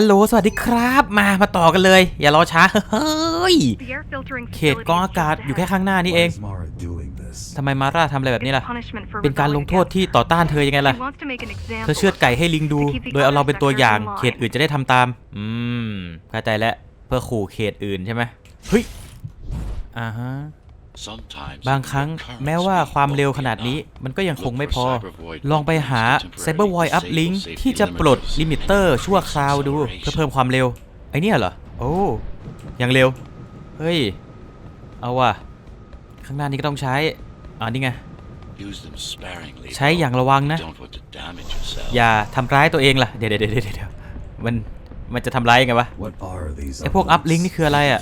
ฮัลโหล สวัสดีครับ มา มาต่อกันเลย อย่ารอช้า เฮ้ย เขตกรองอากาศอยู่แค่ข้างหน้านี่เอง Why is Mara doing this? ทำไมมาร่าทำอะไรแบบนี้ล่ะ เป็เป็นนกาการรลลงงโทโทษษที่ที่ต่อต้านเธอยังไงล่ะ เธเธออเชื่เชืออดไก่ให้ลิงดู โดยเอาเราเป็นตัวอย่าง เขตอื่นจะได้ทำตาม อืมเข้าใจแล้ว เพื่อขู่เขตอื่นใช่ไหมเฮ้ย อ่าฮะ บางครั้งแม้ว่าความเร็วขนาดนี้ มันก็ยังคงไม่พอ ลองไปหา Cyber Void Uplink ที่จะปลดลิมิเตอร์ชั่วคราวดู เพื่อเพิ่มความเร็ว ไอเนี่ยเหรอ โอ้ยังเร็ว เฮ้ย เอาว่ะ ข้างหน้านี้ก็ต้องใช้ อ่านี่ไง ใช้อย่างระวังนะ อย่าทำร้ายตัวเองล่ะ เดี๋ยวเดี๋ยวเดี๋ยวเดี๋ยวมันมันจะทำร้ายยังไงวะ What are these? ไอพวกอัพลิงนี่คืออะไรอะ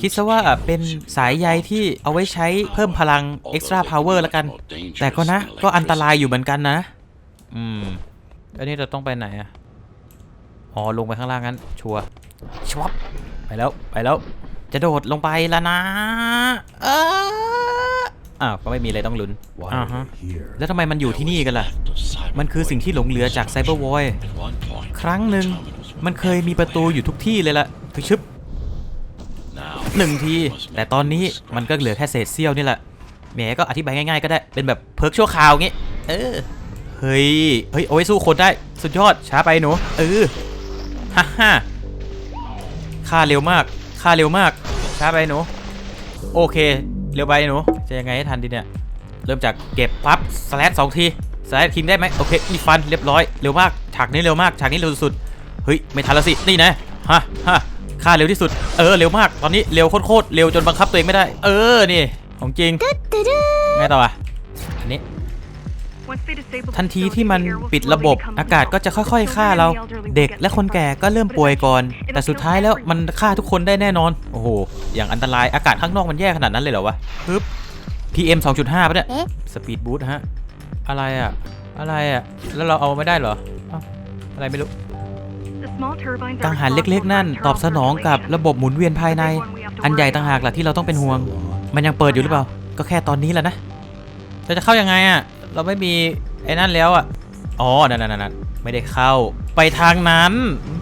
คิดซะว่าเป็นสายใยที่เอาไว้ใช้เพิ่มพลัง extra power แล้วกัน แต่ก็นะ ก็อันตรายอยู่เหมือนกันนะ อืม อันนี้เราต้องไปไหนอะอ๋อ ลงไปข้างล่างงั้น ชัวร์ชวบไปแล้ว ไปแล้ว จะโดดลงไปแล้วนะเอออ้าวก็ไม่มีอะไรต้องลุ้น Why อ่า are ฮะ they here? แล้วทำไมมันอยู่ที่นี่กันล่ะ มันคือสิ่งที่หลงเหลือจากไซเบอร์วอยครั้งหนึ่ง มันเคยมีประตูอยู่ทุกที่เลยล่ะคือชึบหนึ่งที แต่ตอนนี้มันก็เหลือแค่เศษเสี้ยวนี่แหละแหมก็อธิบายง่ายๆก็ได้ เป็นแบบเพิร์กชั่วคราวงี้ เออ เฮ้ย เฮ้ยเอาไว้สู้คนได้ สุดยอด ช้าไปหนู เออ ฮ่าฮ่าค่าเร็วมาก ค่าเร็วมาก ช้าไปหนู โอเค เร็วไปหนู จะยังไงให้ทันดีเนี่ย เริ่มจากเก็บปั๊บสแลดสองทีสแลดคิงได้ไหมโอเคมีฟัน เรียบร้อย เร็วมาก ฉากนี้เร็วมาก ฉากนี้เร็วสุด เฮ้ยไม่ทันและสินี่นะฮะฮะค่าเร็วที่สุดเออเร็วมากตอนนี้เร็วโคตรๆเร็วจนบังคับตัวเองไม่ได้ เออนี่ของจริงไงต่ออะอันนี้ทันทีที่มันปิดระบบอากาศก็จะค่อยๆฆ่าเรา เด็กและคนแก่ก็เริ่มป่วยก่อน แต่สุดท้ายแล้วมันฆ่าทุกคนได้แน่นอน โอ้โห อย่างอันตรายอากาศข้างนอกมันแย่ขนาดนั้นเลยเหรอวะปึ๊บ PM 2.5ปะเนี่ยสปีดบูทฮะ อะไรอะ อะไรอะ แล้วเราเอาไม่ได้เหรอเอ้าอะไรไม่รู้ กักังงหัหันนเล็เล็กกๆๆนั่นั่นนตตออบบสสนนอองงกักับบระบบหมุนเวียนภายใน อันใหญ่ต่างหากล่ะที่เราต้องเป็นห่วง มันยังเปิดอยู่หรือเปล่า ก็แค่ตอนนี้แหละนะเราจะเข้ายังไงอะ เราไม่มีไอ้นั่นแล้วอะ อ๋อ นั่นนั่นนั่นไม่ได้เข้า ไปทางนั้น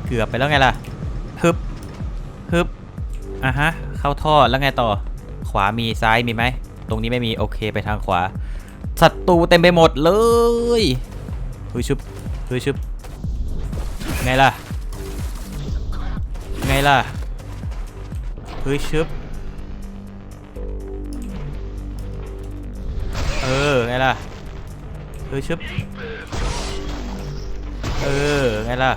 เกือบไปแล้วไงล่ะ ฮึบ ฮึบ อะฮะ เข้าท่อแล้วไงต่อ ขวามีซ้ายมีไหม ตรงนี้ไม่มีโอเคไปทางขวา ศัตรูเต็มไปหมดเลยเฮ้ยชุบเฮ้ยชุบไงล่ะ ไงล่ะเฮ้ยชึบเออไงล่ะเฮ้ยชึบเออไงล่ะ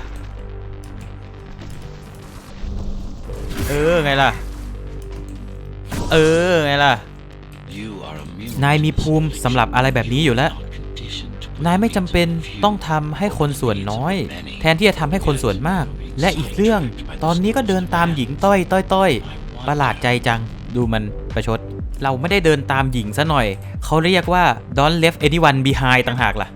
เออไงล่ะเออไงล่ะนายมีภูมิสำหรับอะไรแบบนี้อยู่แล้ว นายไม่จำเป็นต้องทำให้คนส่วนน้อย แทนที่จะทำให้คนส่วนมาก และอีกเรื่อง ตอนนี้ก็เดินตามหญิงต้อยต้อยต้อยประหลาดใจจัง ดูมันประชด เราไม่ได้เดินตามหญิงซะหน่อย เขาเรียกว่า don't left anyone behind ต่างหากล่ะ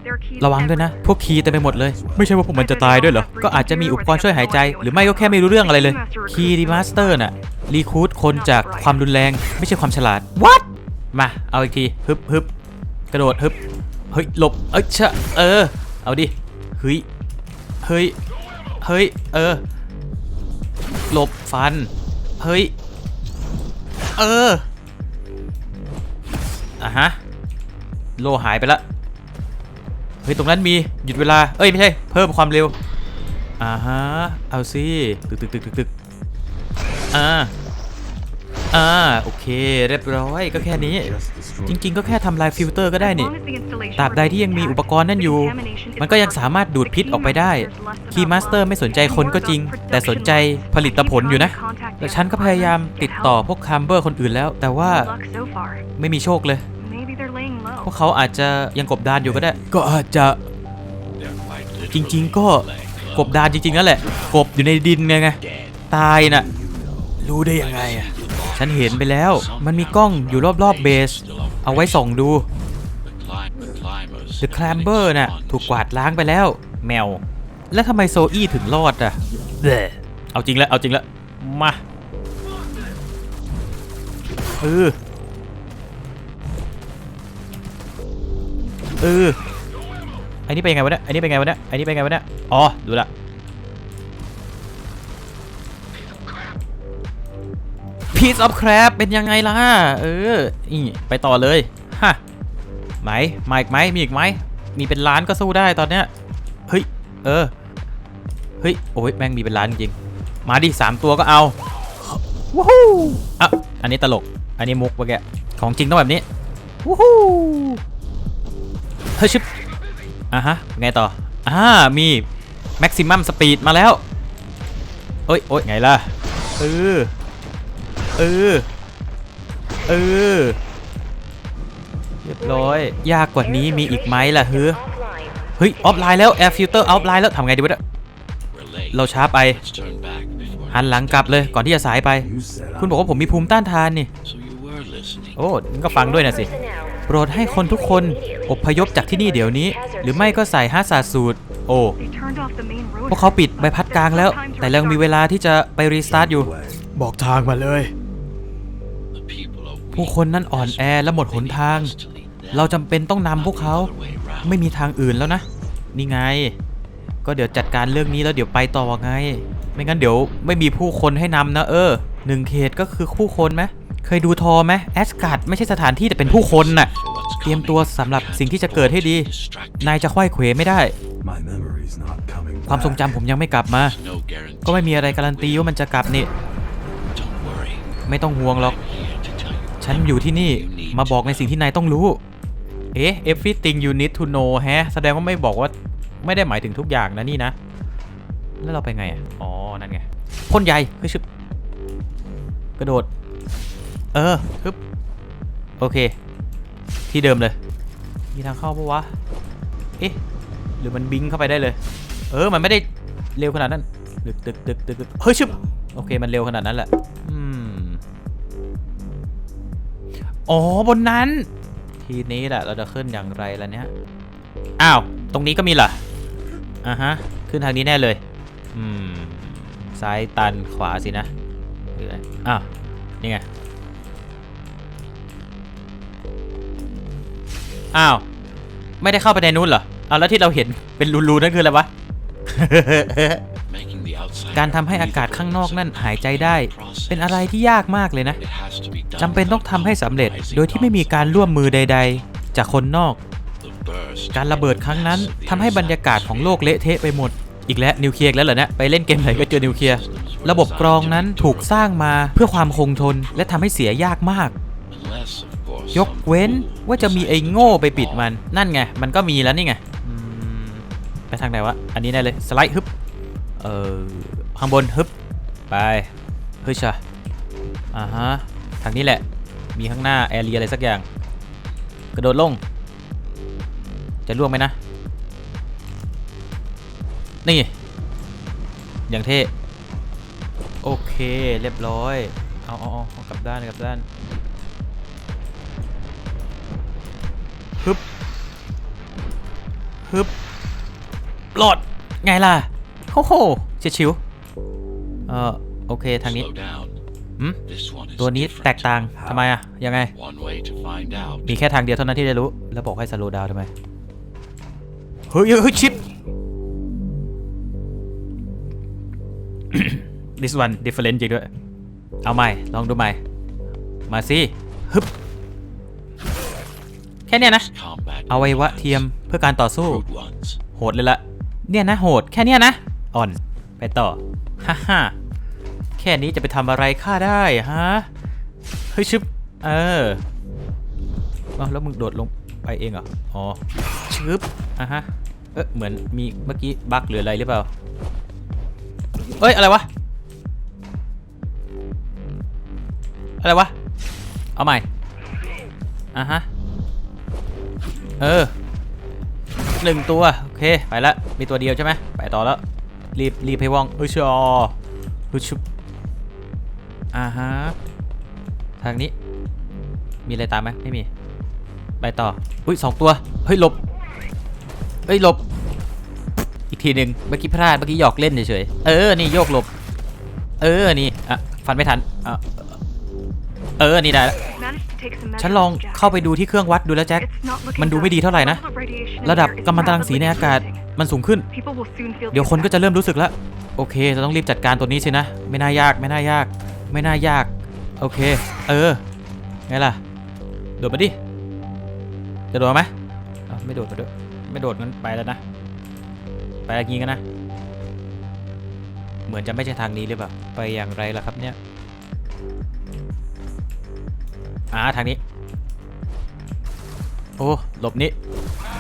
ระวังด้วยนะ พวกคีย์เต็มไปหมดเลย ไม่ใช่ว่าพวกมันจะตายด้วยเหรอ ก็อาจจะมีอุปกรณ์ช่วยหายใจ หรือไม่ก็แค่ไม่รู้เรื่องอะไรเลย คีย์ดีมาสเตอร์น่ะ รีคูดคนจากความรุนแรง ไม่ใช่ความฉลาด what มา เอาอีกที ฮึบฮึบกระโดดฮึบ เฮ้ย หลบ เอ้ยชะเออ เอาดิ เฮ้ย เฮ้ย เฮ้ย เออ หลบฟัน เฮ้ย เออ อะฮะ โลหายไปละ เฮ้ย ตรงนั้นมี หยุดเวลา เอ้ย ไม่ใช่ เพิ่มความเร็ว อ่าฮะ เอาสิ ตึกตึกตึกตึกตึกอ่า อ่าโอเค เรียบร้อยก็แค่นี้ จริง ๆ ก็แค่ทำลายฟิลเตอร์ก็ได้นี่ตราบใดที่ยังมีอุปกรณ์นั่นอยู่ มันก็ยังสามารถดูดพิษออกไปได้คีมาสเตอร์ไม่สนใจคนก็จริง แต่สนใจผลิตผลอยู่นะแต่ฉันก็พยายามติดต่อพวกคัมเบอร์คนอื่นแล้ว แต่ว่าไม่มีโชคเลย พวกเขาอาจจะยังกบดานอยู่ก็ได้ ก็อาจจะจริง ๆ ก็กบดานจริงๆนั่นแหละ กบอยู่ในดินไงไงตายน่ะรู้ได้ยังไงอะ ฉันเห็นไปแล้ว มันมีกล้องอยู่รอบๆเบส เอาไว้ส่องดู The Clamber น่ะ ถูกกวาดล้างไปแล้ว แมว แล้วทำไมโซอี้ถึงรอดอะเบ้อเอาจริงแล้ว เอาจริงแล้ว มาเออเอออันนี้เป็นไงวะเนี่ยอันนี้เป็นไงวะเนี่ยอันนี้เป็นไงวะเนี่ยอ๋อ ดูละ piece of crap เป็นยังไงล่ะ เออ นี่ ไปต่อเลย ฮะ ไหมมาอีกไหม มีอีกไหม มีเป็นล้านก็สู้ได้ตอนเนี้ย เฮ้ย เออ เฮ้ย โอ้ย แม่งมีเป็นล้านจริง มาดิสามตัวก็เอาว้ฮู้อะ อันนี้ตลก อันนี้มุกเมื่อกี้ของจริงต้องแบบนี้ว้ฮู้เฮ้ยชิบอะฮะ ไงต่อ อ่า มี maximum speed มาแล้วเอ้ยโอ้ยไงล่ะ เออ เออ เออ เรียบร้อย ยากกว่านี้มีอีกไหมล่ะเฮ้ยเฮ้ย ออฟไลน์แล้ว air filter ออฟไลน์แล้วทำไงดีวะเนี่ยเราช้าไป หันหลังกลับเลยก่อนที่จะสายไป คุณบอกว่าผมมีภูมิต้านทานนี่ โอ้งั้นก็ฟังด้วยนะสิ โปรดให้คนทุกคนอพยพจากที่นี่เดี๋ยวนี้ หรือไม่ก็ใส่ฮาสาสูตร โอ้พวกเขาปิดใบพัดกลางแล้ว แต่ยังมีเวลาที่จะไปรีสตาร์ทอยู่ บอกทางมาเลย ผู้คนนั่นอ่อนแอและหมดหนทาง เราจำเป็นต้องนำพวกเขาไม่มีทางอื่นแล้วนะ นี่ไง ก็เดี๋ยวจัดการเรื่องนี้แล้วเดี๋ยวไปต่อไง ไม่งั้นเดี๋ยวไม่มีผู้คนให้นำนะ เออหนึ่งเขตก็คือผู้คนไหมเคยดูทอไหมแอสการ์ดไม่ใช่สถานที่แต่เป็นผู้คนน่ะ เตรียมตัวสำหรับสิ่งที่จะเกิดให้ดี นายจะค่อยเขวไม่ได้ ความทรงจำผมยังไม่กลับมา ก็ไม่มีอะไรการันตีว่ามันจะกลับนี่ ไม่ต้องห่วงหรอก ฉันอยู่ที่นี่มาบอกในสิ่งที่นายต้องรู้ เอ๊ะ everything you need to know แฮะ แสดงว่าไม่บอกว่าไม่ได้หมายถึงทุกอย่างนะนี่นะ แล้วเราไปไงอะ อ๋อ นั่นไงพ่นใหญ่เฮ้ยชึบกระโดด เออฮึบโอเค ที่เดิมเลย มีทางเข้าปะวะ เอ๊ะ หรือมันบิงเข้าไปได้เลย เออ มันไม่ได้เร็วขนาดนั้นตึกตึกตึกตึกตึกเฮ้ยชึบโอเค มันเร็วขนาดนั้นแหละอืม อ๋อบนนั้น ทีนี้แหละเราจะขึ้นอย่างไรล่ะเนี่ย อ้าว ตรงนี้ก็มีเหรอ อ่าฮะ ขึ้นทางนี้แน่เลย อืม ซ้ายตันขวาสินะหรืออะไรอ้าวนี่ไง อ้าว ไม่ได้เข้าไปในนู้นเหรอ เอาแล้วที่เราเห็นเป็นรูๆนั่นคืออะไรวะ การทำให้อากาศข้างนอกนั่นหายใจได้ เป็นอะไรที่ยากมากเลยนะจำเป็นต้องทำให้สำเร็จโดยที่ไม่มีการร่วมมือใด ๆ จากคนนอก การระเบิดครั้งนั้นทำให้บรรยากาศของโลกเละเทะไปหมด อีกแล้วนิวเคลียร์แล้วเหรอเนี่ยไปเล่นเกมไหนก็เจอนิวเคลียร์ระบบกรองนั้นถูกสร้างมาเพื่อความคงทนและทำให้เสียยากมากยกเว้นว่าจะมีไอ้โง่ไปปิดมัน นั่นไง มันก็มีแล้วนี่ไงไปทางไหนวะ อันนี้ได้เลย สไลด์ฮึบ เออข้างบนฮึบไปเฮ้ยชะอ่าฮะทางนี้แหละ มีข้างหน้าแอเรียอะไรสักอย่าง กระโดดลง จะล่วงไหมนะ นี่ อย่างเท่ โอเค เรียบร้อย เอาเอาเอาเอากลับด้านกลับด้านฮึบฮึบหลอด ไงล่ะ โอ้โหเฉียดชิวเออโอเคทางนี้หืมตัวนี้แตกต่างทำไมอะยังไง มีแค่ทางเดียวเท่านั้นที่ได้รู้ แล้วบอกให้สโลดาวทำไมเฮ้ยเฮ้ยเฮ้ยชิป this one different จริงด้วย เอาใหม่ ลองดูใหม่ มาสิฮึบแค่เนี้ยนะอวัยวะเทียมเพื่อการต่อสู้ โหดเลยละ เนี่ยนะโหด แค่เนี้ยนะ อ่อน ไปต่อ ฮ่าฮ่าแค่นี้จะไปทำอะไรข้าได้ฮะ เฮ้ยชึบ เอออแล้วมึงโดดลงไปเองเหรอ อ๋อ ชึบ อะฮะ เอ๊ะเหมือนมีเมื่อกี้บั๊กหรืออะไรหรือเปล่า เอ้ย อะไรวะ อะไรวะ เอาใหม่ อะฮะ เออหนึ่งตัว โอเค ไปละ มีตัวเดียวใช่ไหม ไปต่อแล้ว รีบรีบให้ว่องเฮ้ยชอเฮ้ยชุบอ่าฮะทางนี้ มีอะไรตามไหมไม่มี ไปต่อ อุ้ยสองตัว เฮ้ยหลบ เฮ้ยหลบ อีกทีหนึ่งเมื่อกี้พลาดเมื่อกี้หยอกเล่นเฉยๆ เออ นี่โยกหลบ เออ นี่ อะ ฟันไม่ทันอะเออ นี่ได้แล้วฉันลองเข้าไปดูที่เครื่องวัดดูแล้วแจ็ค มันดูไม่ดีเท่าไหร่นะ ระดับกัมมันตรังสีในอากาศ มันสูงขึ้น เดี๋ยวคนก็จะเริ่มรู้สึกแล้ว โอเคเราต้องรีบจัดการตัวนี้สินะ ไม่น่ายาก ไม่น่ายาก ไม่น่ายาก โอเค เออ ไงล่ะ โดดมาดิ จะโดดไหมอ้าวไม่โดดมาด้วย ไม่โดดงั้นไปแล้วนะ ไปอย่างงี้กันนะ เหมือนจะไม่ใช่ทางนี้หรือเปล่าไปอย่างไรล่ะครับเนี่ยอ่าทางนี้ โอ้ หลบนี้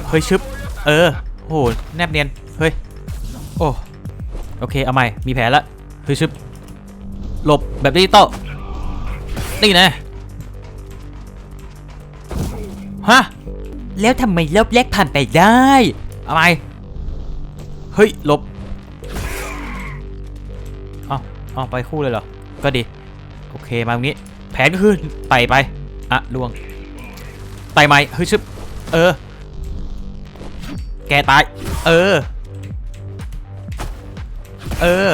เฮ้ยชึบ เออ โอ้โหแนบเนียน เฮ้ย โอ้ โอเค เอาใหม่ มีแผลละเฮ้ยชึบหลบแบบดิจิตอลนี่นะ ฮะ แล้วทำไมรอบแรกผ่านไปได้ เอาใหม่ เฮ้ย หลบเอาเอาไปคู่เลยเหรอ ก็ดี โอเค มาตรงนี้ แผนก็คือไต่ไป อะล่วง ไต่ไหมเฮ้ยชึบ เออ แกตาย เออ เออ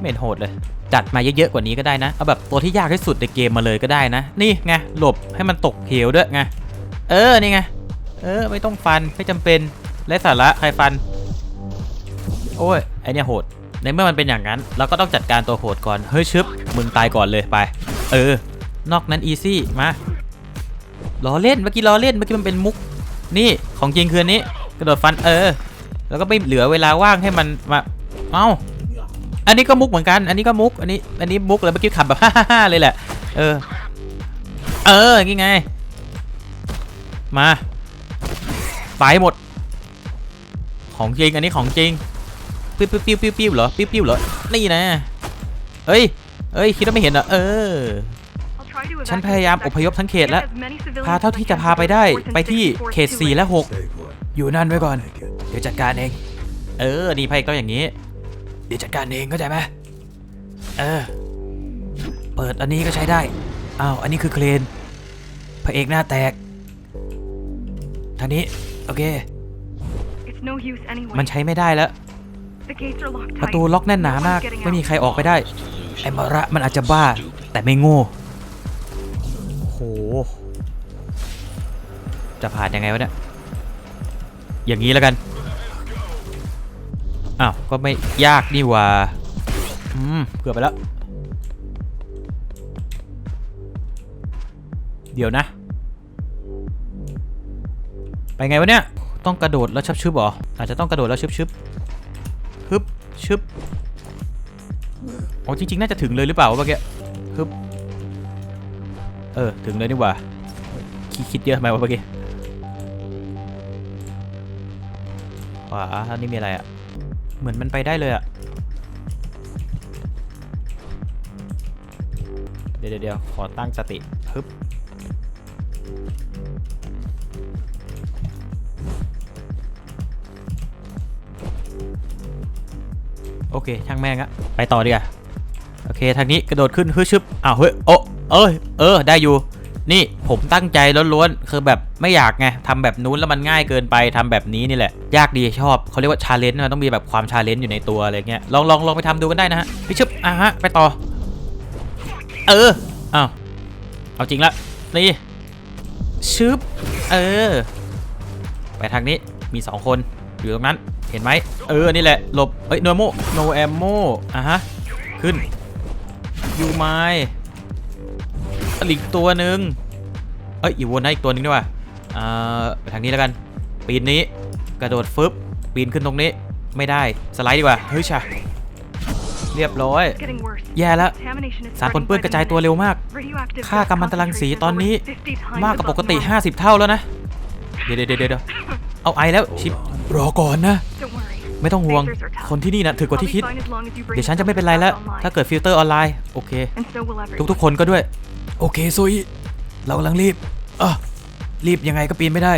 ไม่เห็นโหดเลย จัดมาเยอะๆกว่านี้ก็ได้นะ เอาแบบตัวที่ยากที่สุดในเกมมาเลยก็ได้นะ นี่ไง หลบให้มันตกเหวด้วยไง เออ นี่ไง เออ ไม่ต้องฟัน ไม่จำเป็นไร้สาระใครฟัน โอ้ย ไอเนี่ยโหด ในเมื่อมันเป็นอย่างนั้น เราก็ต้องจัดการตัวโหดก่อน เฮ้ยชึบ มึงตายก่อนเลยไป เออ นอกนั้นอีซี่ มาล้อเล่น เมื่อกี้ล้อเล่น เมื่อกี้มันเป็นมุก นี่ของจริงคืออันนี้ กระโดดฟันเออ แล้วก็ไม่เหลือเวลาว่างให้มันมาเอ้าอันนี้ก็มุกเหมือนกัน อันนี้ก็มุก อันนี้ อันนี้มุกเลยเมื่อกี้ขับแบบฮ่าๆเลยแหละ เออ เอออย่างไง มา ไปหมด ของจริง อันนี้ของจริง ปิ้วปิ้วปิ้วปิ้วปิ้วเหรอ ปิ้วปิ้วเหรอ นี่นะ เฮ้ย เฮ้ย คิดว่าไม่เห็นเหรอ เออ ฉันพยายามอพยพทั้งเขตแล้ว พาเท่าที่จะพาไปได้ ไปที่เขต 4 และ6 Stay put. อยู่นั่นไว้ก่อน Make it. เดี๋ยวจัดการเอง เออ นี่พระเอกต้องอย่างนี้ เดี๋ยวจัดการเองเข้าใจไหมเออ เปิดอันนี้ก็ใช้ได้ อ้าว อันนี้คือเครน พระเอกหน้าแตก ทางนี้ โอเค มันใช้ไม่ได้แล้ว ประตูล็อกแน่นหนามาก ไม่มีใครออกไปได้ ไอ้มาระมันอาจจะบ้า แต่ไม่โง่โห จะผ่านยังไงวะเนี่ย อย่างนี้แล้วกัน อ้าว ก็ไม่ยากนี่ว่า อืม เกือบไปแล้ว เดี๋ยวนะ ไปไงวะเนี่ย ต้องกระโดดแล้วชับชึบหรอ อาจจะต้องกระโดดแล้วชึบชึบฮึบชึบโอ้จริง ๆ น่าจะถึงเลยหรือเปล่าวะเมื่อกี้ฮึบ เออ ถึงเลยนี่หว่าคิดคิดเยอะทำไมวะเมื่อกี้ขวาอันนี้มีอะไรอะ่ะ เหมือนมันไปได้เลยอะ่ะเดี๋ยวเดี๋ยวเดี๋ยวขอตั้งสติฮึบโอเค ช่างแม่งอะไปต่อดีกว่าโอเค ทางนี้กระโดดขึ้นฮึชึบอ้าวเฮ้ย โอ้ เอ้ยเออ ได้อยู่ นี่ผมตั้งใจล้วนๆคือแบบไม่อยากไงทำแบบนู้นแล้วมันง่ายเกินไปทำแบบนี้นี่แหละ ยากดีชอบเขาเรียกว่าชาเลนจ์มันต้องมีแบบความชาเลนจ์อยู่ในตัวอะไรเงี้ยลองลองลองไปทำดูกันได้นะฮะพี่ชึบอะฮะไปต่อ เอออ้าวเอาจริงละนี่ชึบเออ ไปทางนี้มีสองคนอยู่ตรงนั้นเห็นไหมเออนี่แหละหลบเอ้ยโนโมโนแอมโมอะฮะขึ้นยูไม อีกตัวหนึ่งเอ้ยอีวนนะอีกตัวหนึงด้วยว่ะอ่าไปทางนี้แล้วกัน ปีนนี้กระโดดฟึบปีนขึ้นตรงนี้ไม่ได้สไลด์ดีกว่าเฮ้ยชะเรียบร้อย แย่แล้วสารปนเปื้อนกระจายตัวเร็วมาก ค่ากัมมันตรังสีตอนนี้มากกว่าปกติ 50 เท่าแล้วนะ เดี๋ยวเดี๋ยวเดี๋ยวเอาไอแล้วชิปรอก่อนนะ ไม่ต้องห่วง คนที่นี่นะถือกว่าที่คิด เดี๋ยวฉันจะไม่เป็นไรแล้ว ถ้าเกิดฟิลเตอร์ออนไลน์ โอเค ทุกๆคนก็ด้วย โอเคโซุยเรากำลังรีบอะรีบยังไงก็ปีนไม่ได้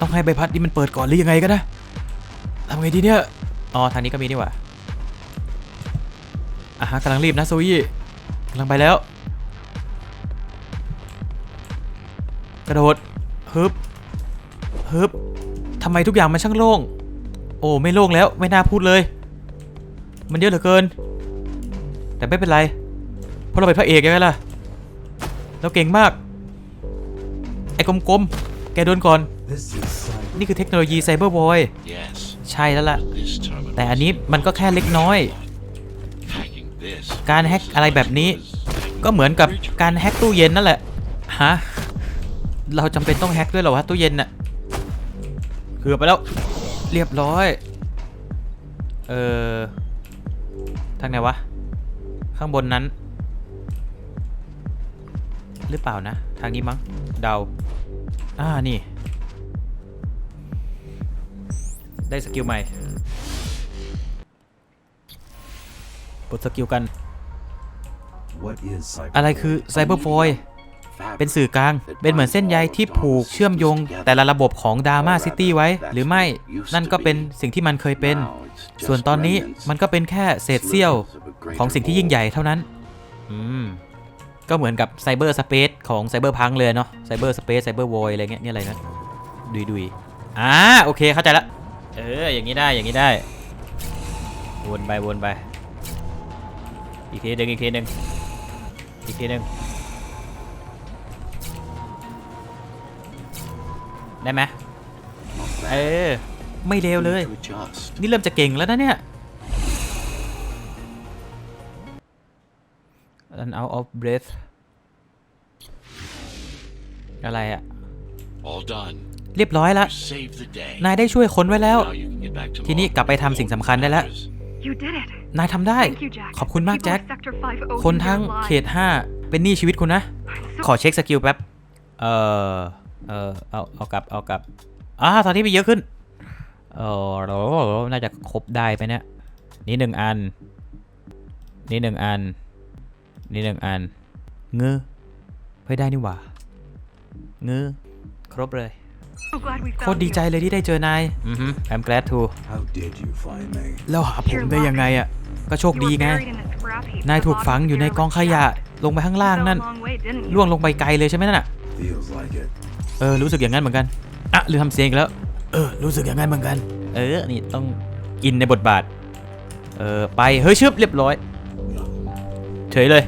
ต้องให้ใบพัดนี่มันเปิดก่อนหรือยังไงก็นะทำไงดีเนี่ยอ๋อทางนี้ก็มีนี่หว่าอะฮะกำลังรีบนะโซุยกำลังไปแล้ว กระโดดฮึบฮึบทำไมทุกอย่างมันช่างโล่ง โอ้ไม่โล่งแล้วไม่น่าพูดเลย มันเยอะเหลือเกิน แต่ไม่เป็นไร เพราะเราเป็นพระเอกยังไงล่ะ เราเก่งมาก ไอ้กลมๆ แกโดนก่อน This is cyber. นี่คือเทคโนโลยีไซเบอร์บอย Yes, ใช่แล้วล่ะ this terminal แต่อันนี้มันก็แค่เล็กน้อย hacking this การแฮ็กอะไรแบบนี้ ก็เหมือนกับการแฮ็กตู้เย็นนั่นแหละ ฮะ เราจำเป็นต้องแฮ็กด้วยเหรอวะตู้เย็นน่ะเกือบไปแล้ว เรียบร้อย เออทางไหนวะ ข้างบนนั้น หรือเปล่านะ ทางนี้มั้งเดาอ่านี่ ได้สกิลใหม่ปลดสกิลกัน What is cyber? อะไรคือไซเบอร์ o อยเป็นสื่อกลาง เป็นเหมือนเส้นใยที่ผูกเชื่อมโยง แต่ละระบบของดา r m าซิตี้ไว้ หรือไม่ นั่นก็เป็นสิ่งที่มันเคยเป็น ส่วนตอนนี้มันก็เป็นแค่เศษเสี้ยวของสิ่งที่ยิ่งใหญ่เท่านั้น อืม ก็เหมือนกับไซเบอร์สเปซของไซเบอร์พังเลยเนาะไซเบอร์สเปซไซเบอร์วอยอะไรเงี้ยนี่อะไรนะดุยดุยอ่าโอเคเข้าใจละเอออย่างนี้ได้อย่างนี้ได้ วนไปวนไปอีกทีหนึ่งอีกทีหนึ่งอีกทีหนึ่งได้ไหมเออไม่เลวเลย นี่เริ่มจะเก่งแล้วนะเนี่ย Run out of breath อะไรอะ All done. เรียบร้อยละ You saved the day. นายได้ช่วยคนไว้แล้ว Now you can get back to ทีนี้กลับไปทำสิ่งสำคัญได้แล้ว You did it. นายทำได้ Thank you, Jack. ขอบคุณมาก People แจ็ค of Sector 5 owe คน you ทั้ง their เข lives. ต 5 เป็นหนี้ชีวิตคุณนะ I'm so ขอเช็คสกิลแป๊บ เออเออเอาเอากลับ เอากลับอ่าตอนนี้มีเยอะขึ้น เออเราน่าจะครบได้ไปเนี่ย นี่หนึ่งอัน นี่หนึ่งอัน นี่หนึ่งอัน เงือเฮ้ยได้นี่หว่า เงือครบเลย so glad we โค found ตรดีใจ you. เลยที่ได้เจอนาย อือฮึ I'm glad to How did you find me? แล้วหาผมได้ยังไงอะ ก็โชค You ดี were ไง buried in a scrap heap นาย at the ถูก bottom ฝัง of อยู่ the ในกองขยะ derelict ลงไปข้างล่าง shaft. นั่น You fell a long way, didn't you? ล่วงลงไปไกลเลยใช่ไหมนั่นน่ะ Feels like it. เออ รู้สึกอย่างนั้นเหมือนกัน อะลืมทำเสียงอีกแล้ว เออ รู้สึกอย่างนั้นเหมือนกัน เออ นี่ต้องอินในบทบาท เออ ไป เฮ้ยชึบเรียบร้อย เฉยเลย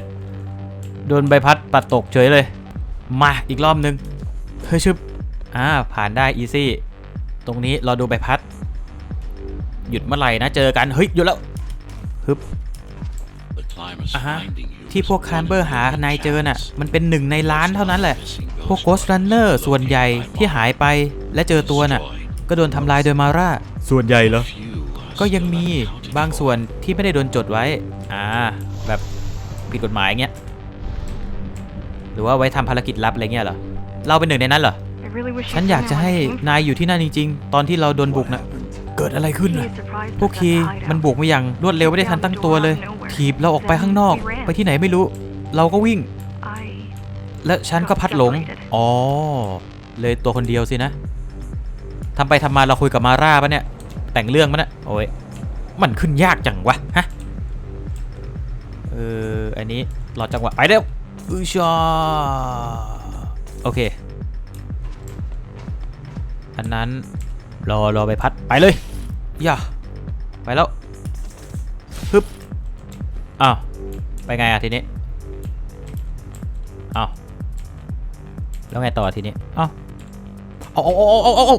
โดนใบพัดปัดตกเฉยเลย มาอีกรอบนึงเฮ้ยชึบอ่าผ่านได้อีซี่ตรงนี้รอดูใบพัด หยุดเมื่อไหร่นะเจอกัน เฮ้ยหยุดแล้วฮึบ The climbers อ่าฮะ finding you ที่ was พวก one คานเบอ of ร์ the หานายเจอน่ะ chance. มันเป็นหนึ่งในล้านเท่านั้นแหละ Missing พวก ghost Ghost Runner ส่วนใหญ่ที่หายไปและเจอตัวน่ะ ก็โดนทำลายโดยมาร่า ส่วนใหญ่เหรอ Few are ก็ยังมี still unaccounted บางส่วน for. ที่ไม่ได้โดนจดไว้ อ่า แบบผิดกฎหมายเงี้ยห รือว่าไว้ทำภารกิจลับอะไรเงี้ยเหรอ เราเป็นหนึ่งในนั้นเหรอ I really wish ฉัน you อยาก could จะ know ให้ what came นายอยู่ที่นั่นจริง ๆ ตอนที่เราโดนบุก What น่ะ happened? เกิดอะไรขึ้น He น่ะ is surprised พวก at คี that มัน hideout. บุกมาอย่างรวดเร็วไม่ได้ทันตั้งตัวเลย ถีบเราออกไปข้างนอก ไปที่ไหนไม่รู้ เราก็วิ่ง I และฉันก็พัดหลง อ๋อ เลยตัวคนเดียวสินะทำไปทำมาเราคุยกับมาร่าปะเนี่ย แต่งเรื่องปะเนี่ยโอ้ยมันขึ้นยากจังวะฮะเอออันนี้รอจังหวะไปเร็ว อือชาโอเค อันนั้น รอรอไปพัด ไปเลย อย่า ไปแล้ว ฮึบ อ้าว ไปไงอะทีนี้ อ้าว แล้วไงต่อทีนี้เอ้าเอาเอาเอาเอาเอาเอา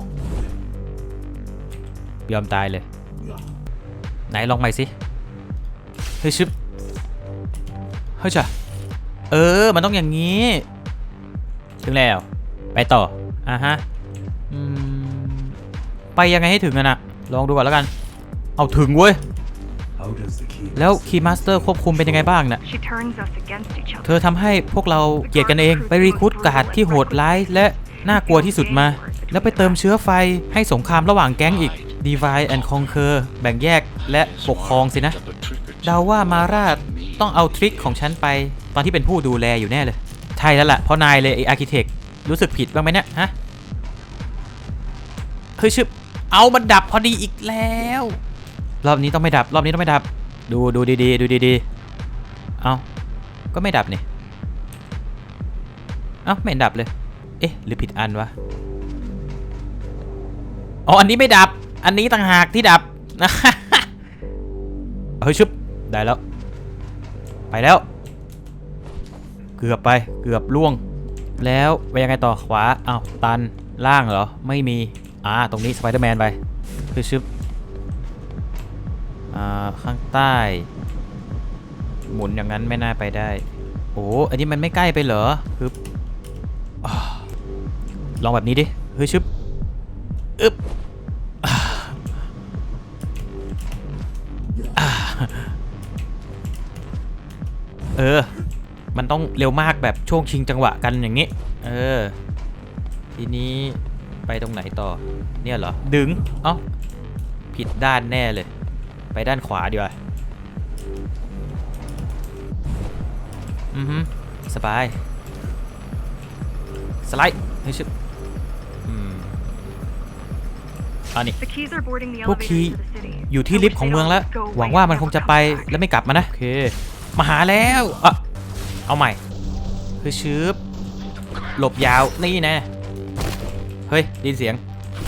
ยอมตายเลย ไหนลองใหม่สิ เฮ้ยชึบเฮ้ยจ้ะ เออ มันต้องอย่างนี้ ถึงแล้ว ไปต่อ อะฮะอืมไปยังไงให้ถึงอะนะลองดูก่อนแล้วกัน เอาถึงเว้ย How does the key แล้วคีย์มาสเตอร์ควบคุมเป็นยังไงบ้างน่ะ she turns us against each other เธอทำให้พวกเราเกลียดกันเอง ไปรีคูดการ์ดที่โหดร้ายและน่ากลัวที่สุดมา แล้วไปเติมเชื้อไฟให้สงครามระหว่างแก๊งอีก Divide and Conquer แบ่งแยกและปกครองสินะ Up a trick or two เดาว่ามาราดต้องเอาทริคของฉันไป ตอนที่เป็นผู้ดูแลอยู่แน่เลย ใช่แล้วล่ะเพราะนายเลยไออาร์คิเทครู้สึกผิดบ้างไหมเนี่ยฮะเฮ้ยชึบเอามันดับพอดีอีกแล้ว รอบนี้ต้องไม่ดับ รอบนี้ต้องไม่ดับ ดูดูดีๆดูดีๆเอาก็ไม่ดับนี่เอ้าไม่ดับเลย เอ๊ะหรือผิดอันวะอ๋ออันนี้ไม่ดับ อันนี้ต่างหากที่ดับเฮ้ยชุบได้แล้ว ไปแล้ว เกือบไปเกือบล่วง แล้วไปยังไงต่อขวาอ้าวตันล่างเหรอ ไม่มี อ่า ตรงนี้สไปเดอร์แมนไปคือชึบอ่า ข้างใต้ หมุนอย่างนั้นไม่น่าไปได้ โอ้อันนี้มันไม่ใกล้ไปเหรอฮึบอ่าลองแบบนี้ดิเฮ้ยชึบ ต้องเร็วมากแบบช่วงชิงจังหวะกันอย่างนี้ เออ ทีนี้ไปตรงไหนต่อ เนี่ยเหรอ ดึง เอ้า ผิดด้านแน่เลย ไปด้านขวาดีกว่า อือฮึสบาย สไลด์เฮ้ยชึบอืมอันนี้ The keys are boarding the พวก elevator คีย์ to the city. อยู่ที่ I ลิฟ wish ต์ของ they'd เมืองแล้ว all go หวัง away ว่า and มันคงจะ never ไป come back. แล้วไม่กลับมานะ โอเค มาหาแล้ว อะ เอาใหม่ คือชืบหลบยาว นี่แน่เฮ้ยได้ยินเสียง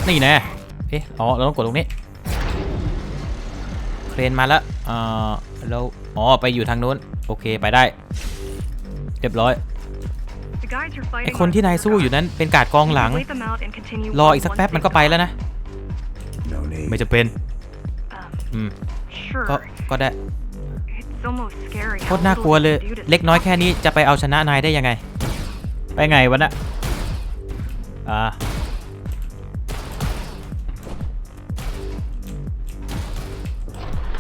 นี่แน่เอ๊ะ อ๋อ เราต้องกดตรงนี้ เครนมาแล้วอ่าแล้วอ๋อ ไปอยู่ทางนู้น โอเค ไปได้ เรียบร้อย The guys you're ไอ fighting คน are ที่นายสู้อยู่นั้นเป็นการดกองหลัง Wait them out and continue รอ on อีกสัก once แป๊บ they มันก็ไปแล้วนะ No need. ไม่จะเป็น Um, อืม sure. ก็ ก็ได้ It's almost scary. โค how ตรน่ากลัว little เลย you can do to เล็กน้อย stop แค่นี้จะไปเอาชนะนายได้ยังไง ไปไงวะน่ะอ่า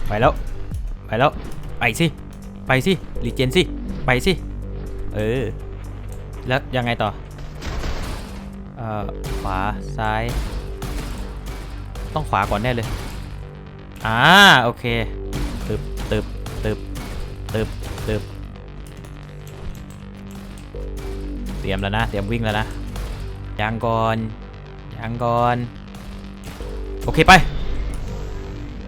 ไปแล้ว ไปแล้ว ไปสิ ไปสิรีเจนสิ ไปสิ เออ แล้วยังไงต่อ เอ่อ ขวา ซ้าย ต้องขวาก่อนแน่เลย อ่า โอเค ตึบ ตึบ ตึบ ตึบตึบเตรียมแล้วนะ เตรียมวิ่งแล้วนะยังก่อนยังก่อน โอเคไป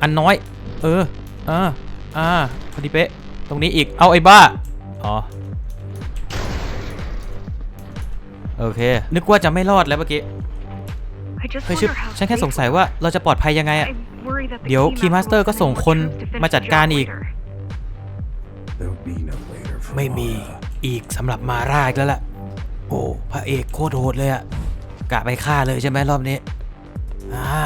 อันน้อย เอออ่าอ่าพอดีเป๊ะ ตรงนี้อีก เอาไอ้บ้า อ๋อ โอเค นึกว่าจะไม่รอดแล้วเมื่อกี้ I just เฮ้ยชิบ wonder how ฉันแค่ safe สงสัยว่าเราจะปลอดภัยยังไงอะ I worry that the เดี๋ยว key Keymaster master ก็ will ส่ง send คน more troops to finish มาจัด the การ job อีก ไม่มีอีกสำหรับมาร่าอีกแล้วล่ะ โอ้พระเอกโคตรโหดเลยอะกะไปฆ่าเลยใช่ไหมรอบนี้อ่า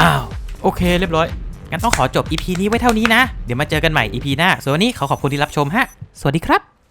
อ้าวโอเคเรียบร้อยงั้นต้องขอจบ EP นี้ไว้เท่านี้นะ เดี๋ยวมาเจอกันใหม่ EP หน้าส่วนวันนี้ขอขอบคุณที่รับชมฮะ สวัสดีครับ